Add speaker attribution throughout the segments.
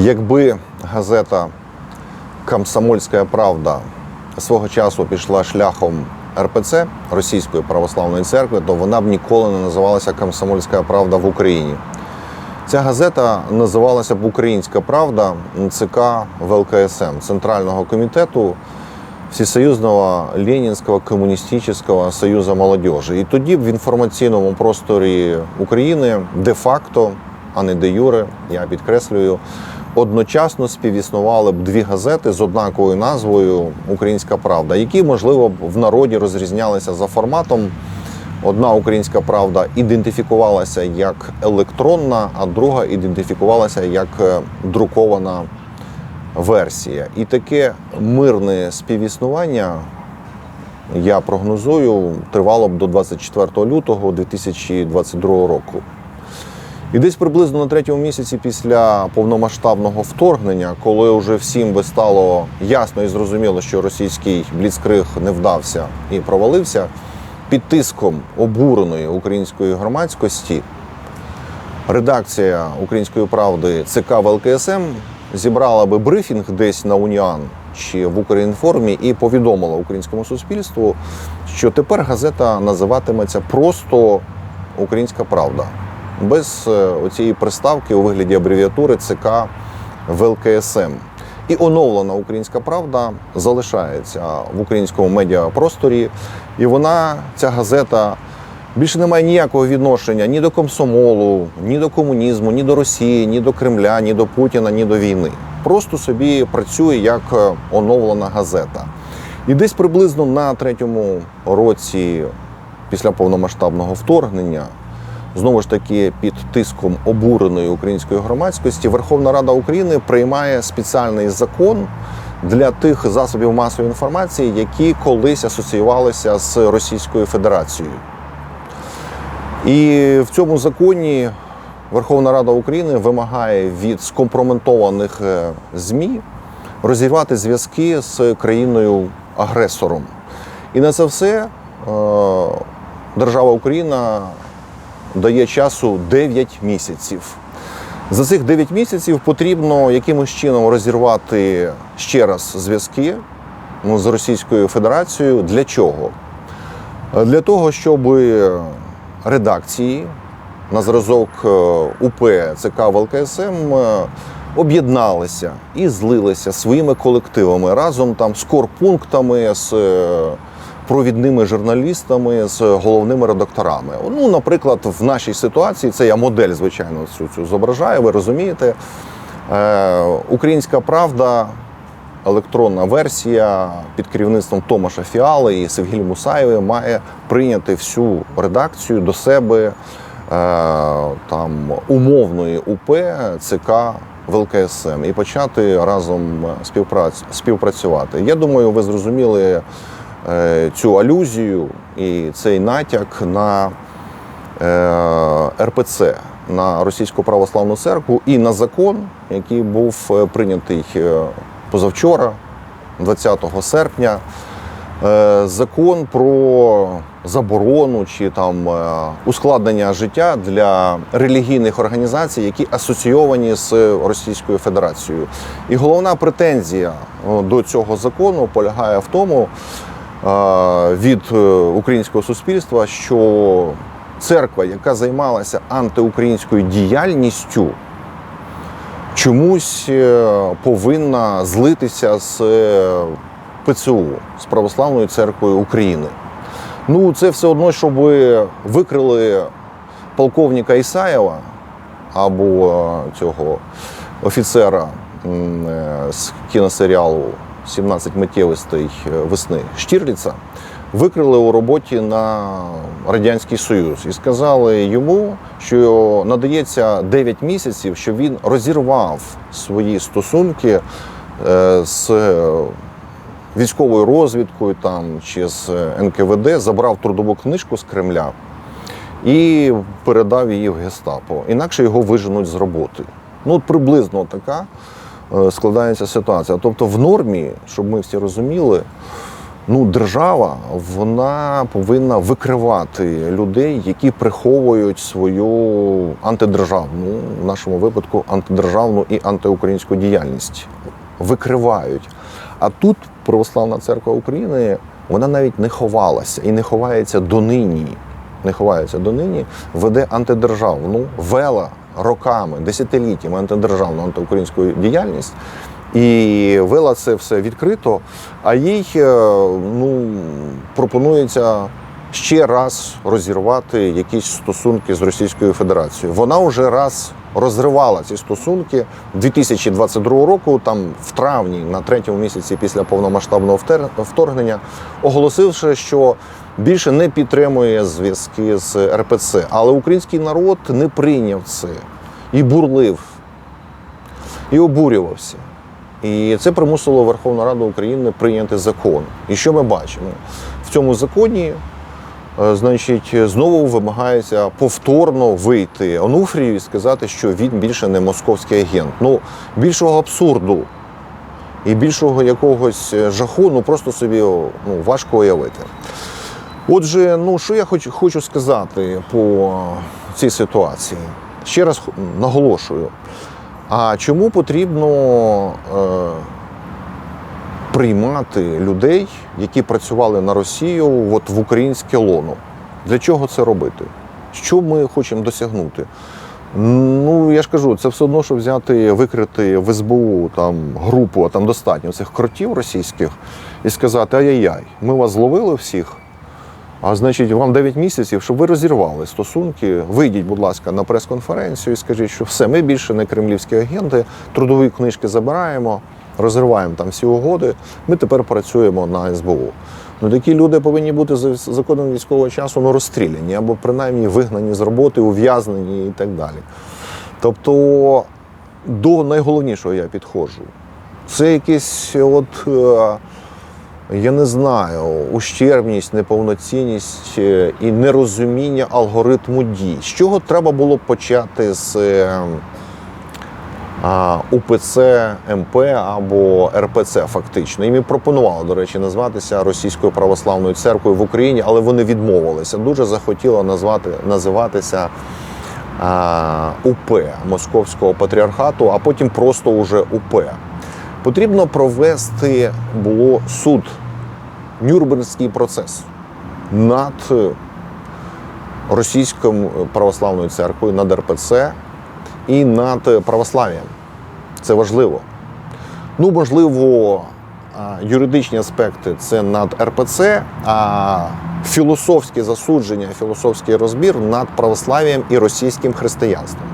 Speaker 1: Якби газета Комсомольська правда свого часу пішла шляхом РПЦ Російської православної церкви, то вона б ніколи не називалася Комсомольська правда в Україні. Ця газета називалася б Українська Правда ЦК ВЛКСМ Центрального комітету Всесоюзного Ленінського комуністичного союзу молодежі. І тоді б в інформаційному просторі України де-факто, а не де юре, я підкреслюю, одночасно співіснували б дві газети з однаковою назвою Українська Правда, які, можливо, в народі розрізнялися за форматом. Одна українська правда ідентифікувалася як електронна, а друга ідентифікувалася як е, друкована версія. І таке мирне співіснування, я прогнозую, тривало б до 24 лютого 2022 року. І десь приблизно на третьому місяці після повномасштабного вторгнення, коли вже всім би стало ясно і зрозуміло, що російський бліцкриг не вдався і провалився, під тиском обуреної української громадськості редакція Української правди ЦК ВЛКСМ зібрала би брифінг десь на Уніан чи в Українформі і повідомила українському суспільству, що тепер газета називатиметься просто Українська Правда без е, оцієї приставки у вигляді абревіатури ЦК ВЛКСМ. І оновлена українська правда залишається в українському медіапросторі, і вона, ця газета, більше не має ніякого відношення ні до комсомолу, ні до комунізму, ні до Росії, ні до Кремля, ні до Путіна, ні до війни. Просто собі працює як е, оновлена газета. І десь приблизно на третьому році після повномасштабного вторгнення знову ж таки під тиском обуреної української громадськості Верховна Рада України приймає спеціальний закон для тих засобів масової інформації, які колись асоціювалися з Російською Федерацією. І в цьому законі Верховна Рада України вимагає від скомпрометованих е, ЗМІ розірвати зв'язки з країною-агресором. І на це все е, держава Україна дає часу 9 місяців. За цих 9 місяців потрібно якимось чином розірвати ще раз зв'язки ну, з Російською Федерацією. Для чого? Для того, щоб редакції на зразок е, УП ЦК ВЛКСМ е, об'єдналися і злилися своїми колективами разом там з корпунктами, з е, провідними журналістами, з головними редакторами. Ну, наприклад, в нашій ситуації це я модель, звичайно, цю, цю зображаю, ви розумієте. Е, Українська правда, електронна версія під керівництвом Томаша Фіали і Севгіль Мусаєви має прийняти всю редакцію до себе е, там умовної УП ЦК ВЛКСМ і почати разом співпраць, співпрацювати. Я думаю, ви зрозуміли цю алюзію і цей натяк на е, РПЦ, на Російську православну церкву і на закон, який був е, прийнятий е, позавчора, 20 серпня. Е, Закон про заборону чи там е, ускладнення життя для релігійних організацій, які асоційовані з Російською Федерацією. І головна претензія до цього закону полягає в тому е, від е, українського суспільства, що церква, яка займалася антиукраїнською діяльністю, чомусь е, повинна злитися з е, ПЦУ, з Православною церквою України. Ну, це все одно, щоб викрили полковника Ісаєва або е, цього офіцера е, з кіносеріалу «17 миттєвостей весни Штірліца, викрили у роботі на Радянський Союз і сказали йому, що надається 9 місяців, щоб він розірвав свої стосунки е, з військовою розвідкою там, чи з НКВД, забрав трудову книжку з Кремля і передав її в гестапо. Інакше його виженуть з роботи. Ну, от приблизно така е, складається ситуація. Тобто, в нормі, щоб ми всі розуміли, Ну, держава вона повинна викривати людей, які приховують свою антидержавну, в нашому випадку антидержавну і антиукраїнську діяльність. Викривають. А тут Православна церква України вона навіть не ховалася і не ховається донині. Не ховається донині, веде антидержавну, вела роками, десятиліттями антидержавну антиукраїнську діяльність. І вела це все відкрито, а їй е, ну, пропонується ще раз розірвати якісь стосунки з Російською Федерацією. Вона вже раз розривала ці стосунки 2022 року, там в травні, на третьому місяці після повномасштабного вторгнення, оголосивши, що більше не підтримує зв'язки з РПЦ. Але український народ не прийняв це і бурлив, і обурювався. І це примусило Верховну Раду України прийняти закон. І що ми бачимо? В цьому законі, значить, знову вимагається повторно вийти Онуфрію і сказати, що він більше не московський агент. Ну, більшого абсурду і більшого якогось жаху, ну просто собі ну, важко уявити. Отже, ну що я хочу, хочу сказати по цій ситуації? Ще раз наголошую. А чому потрібно е, приймати людей, які працювали на Росію, от в українське лоно? Для чого це робити? Що ми хочемо досягнути? Ну, я ж кажу, це все одно, що взяти, викрити в СБУ там групу, а там достатньо цих кротів російських, і сказати: ай-яй-яй, ми вас зловили всіх. А значить, вам 9 місяців, щоб ви розірвали стосунки. Вийдіть, будь ласка, на прес-конференцію і скажіть, що все, ми більше не кремлівські агенти, трудові книжки забираємо, розриваємо там всі угоди. Ми тепер працюємо на СБУ. Ну, такі люди повинні бути за законом військового часу ну, розстріляні або принаймні вигнані з роботи, ув'язнені і так далі. Тобто до найголовнішого я підходжу. Це якесь от. е, я не знаю, ущербність, неповноцінність е, і нерозуміння алгоритму дій. З чого треба було почати з е, УПЦ МП або РПЦ, фактично. Їм і пропонували, до речі, назватися Російською православною церквою в Україні, але вони відмовилися. Дуже захотіло назвати, називатися а, УП Московського патріархату, а потім просто уже УП. Потрібно провести було суд, Нюрнберзький процес над Російською православною церквою, над РПЦ і над православ'ям. Це важливо. Ну, можливо, юридичні аспекти це над РПЦ, а філософське засудження, філософський розбір над православ'ям і російським християнством.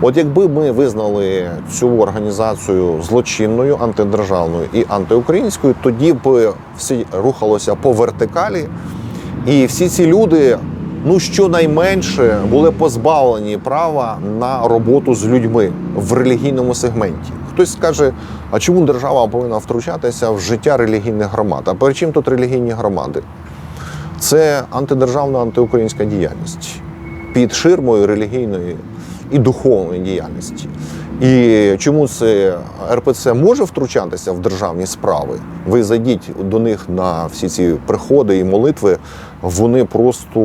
Speaker 1: От якби ми визнали цю організацію злочинною, антидержавною і антиукраїнською, тоді б все рухалося по вертикалі, і всі ці люди, ну щонайменше, були позбавлені права на роботу з людьми в релігійному сегменті. Хтось скаже, а чому держава повинна втручатися в життя релігійних громад? А при чим тут релігійні громади? Це антидержавна антиукраїнська діяльність під ширмою релігійної і духовної діяльності. І чому це РПЦ може втручатися в державні справи? Ви зайдіть до них на всі ці приходи і молитви. Вони просто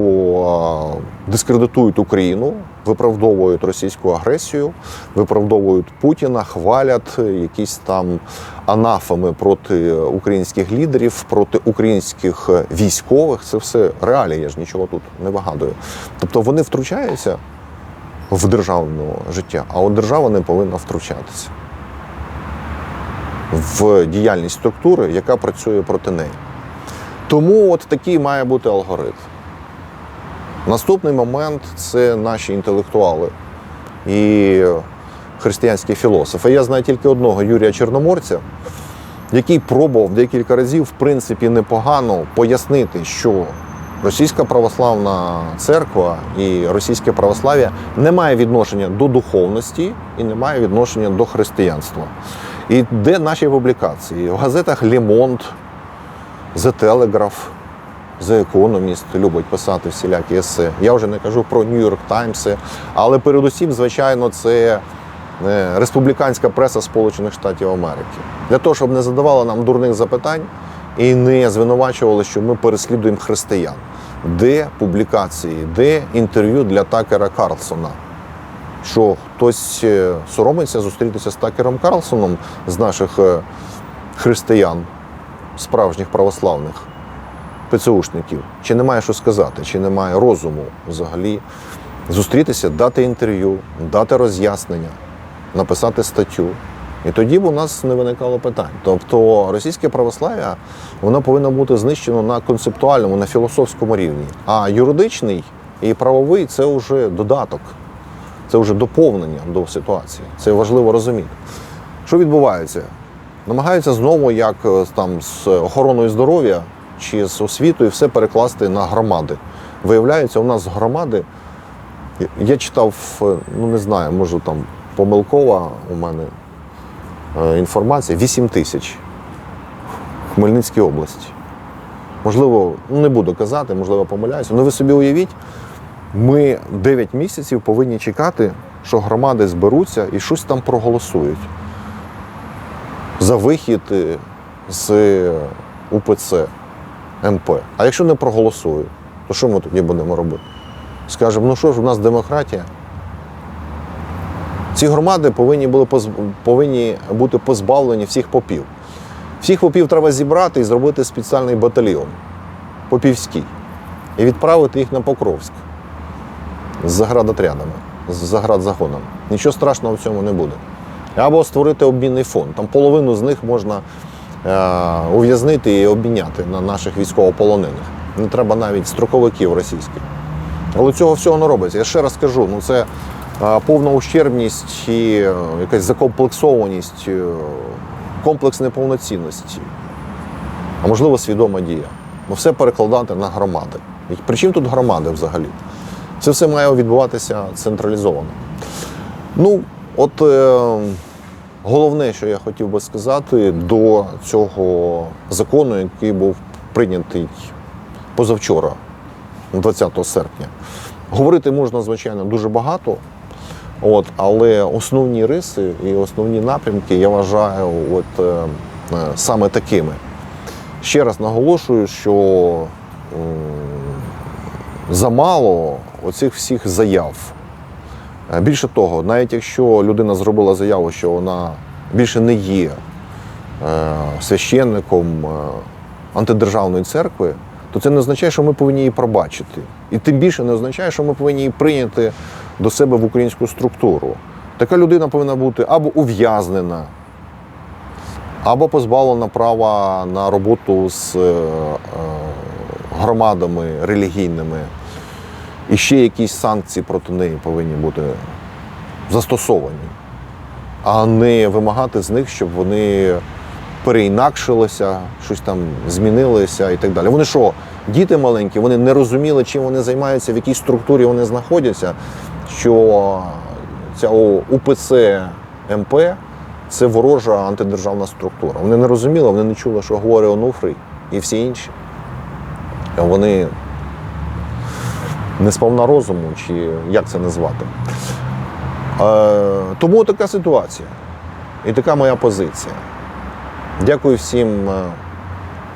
Speaker 1: дискредитують Україну, виправдовують російську агресію, виправдовують Путіна, хвалять якісь там анафеми проти українських лідерів, проти українських військових. Це все реалії, я ж нічого тут не вигадую. Тобто вони втручаються в державне життя, а от держава не повинна втручатися в діяльність структури, яка працює проти неї. Тому от такий має бути алгоритм. Наступний момент це наші інтелектуали і християнські філософи. Я знаю тільки одного Юрія Чорноморця, який пробував декілька разів, в принципі, непогано пояснити, що Російська православна церква і російське православ'я не має відношення до духовності і не має відношення до християнства. І де наші публікації? В газетах Лемонт, The Telegraph, The Economist любить писати всілякі есе. Я вже не кажу про York Times, але передусім, звичайно, це е, республіканська преса Сполучених Штатів Америки. Для того, щоб не задавали нам дурних запитань і не звинувачували, що ми переслідуємо християн. Де публікації, де інтерв'ю для Такера Карлсона? Що хтось е, соромиться зустрітися з Такером Карлсоном з наших е, християн, справжніх православних ПЦУшників? Чи немає що сказати, чи немає розуму взагалі зустрітися, дати інтерв'ю, дати роз'яснення, написати статтю. І тоді б у нас не виникало питань. Тобто російське православ'я воно повинно бути знищено на концептуальному, на філософському рівні. А юридичний і правовий це вже додаток, це вже доповнення до ситуації. Це важливо розуміти. Що відбувається? Намагаються знову, як е, там з охороною здоров'я чи з освітою, все перекласти на громади. Виявляється, у нас громади. Я читав, е, ну не знаю, може там помилкова у мене е, інформація 8 тисяч в Хмельницькій області. Можливо, ну не буду казати, можливо, помиляюся. але ви собі уявіть, ми 9 місяців повинні чекати, що громади зберуться і щось там проголосують за вихід е, з УПЦ МП. А якщо не проголосують, то що ми тоді будемо робити? Скажемо, ну що ж, у нас демократія. Ці громади повинні, були, повинні бути позбавлені всіх попів. Всіх попів треба зібрати і зробити спеціальний батальйон попівський. І відправити їх на Покровськ з заградотрядами, з заградзагонами. Нічого страшного в цьому не буде. Або створити обмінний фонд. Там половину з них можна е, ув'язнити і обміняти на наших військовополонених. Не треба навіть строковиків російських. Але цього всього не робиться. Я ще раз кажу, ну це е, повна ущербність і е, якась закомплексованість, е, комплекс неповноцінності, а можливо свідома дія. Ну все перекладати на громади. І тут громади взагалі? Це все має відбуватися централізовано. Ну, от е, головне, що я хотів би сказати до цього закону, який був прийнятий позавчора, 20 серпня. Говорити можна, звичайно, дуже багато, от, але основні риси і основні напрямки я вважаю от, е, е, саме такими. Ще раз наголошую, що м, замало оцих всіх заяв. Е, Більше того, навіть якщо людина зробила заяву, що вона більше не є е, священником е, антидержавної церкви, то це не означає, що ми повинні її пробачити. І тим більше не означає, що ми повинні її прийняти до себе в українську структуру. Така людина повинна бути або ув'язнена, або позбавлена права на роботу з громадами релігійними. І ще якісь санкції проти неї повинні бути застосовані, а не вимагати з них, щоб вони переінакшилися, щось там змінилися і так далі. Вони що, діти маленькі, вони не розуміли, чим вони займаються, в якій структурі вони знаходяться, що ця УПЦ МП це ворожа антидержавна структура. Вони не розуміли, вони не чули, що говорить Онуфрій і всі інші. Вони не сповна розуму, чи як це назвати. Е, тому така ситуація. І така моя позиція. Дякую всім е,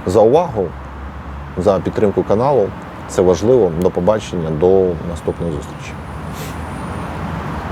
Speaker 1: за увагу, за підтримку каналу. Це важливо. До побачення, до наступної зустрічі.